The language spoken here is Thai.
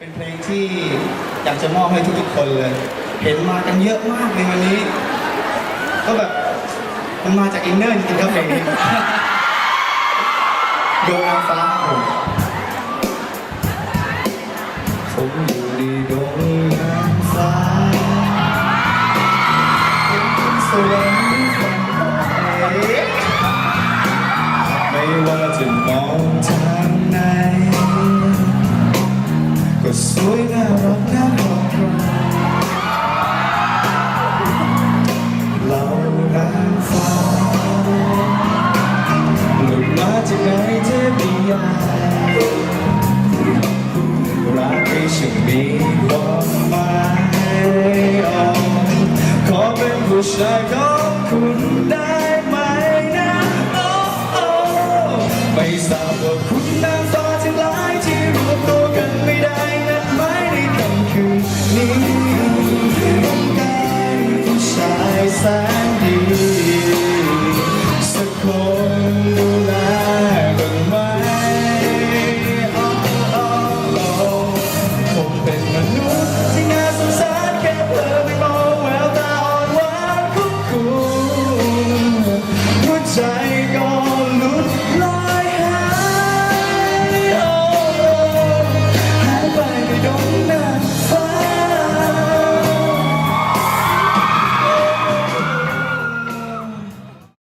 เป็นเพลงที่อยากจะมอบให้ทุกๆคนเลย เห็นมากันเยอะมากในวันนี้ ก็แบบมันมาจากอินเนอร์จริงๆครับเพลงนี้ดวงนางฟ้าผมผมอยู่ในดวงนางฟ้าเป็นสวรรค์ฝันไปไม่ว่าจะมอง วยน่ารักน่ารักเรานางฟ้าหลุดมาจากไหนเทพนิยายรักที่ฉันมีความหมายขอเป็นผู้ชายของคุณได้ไหมนะโอ้ไม่ทราบว่าคุณ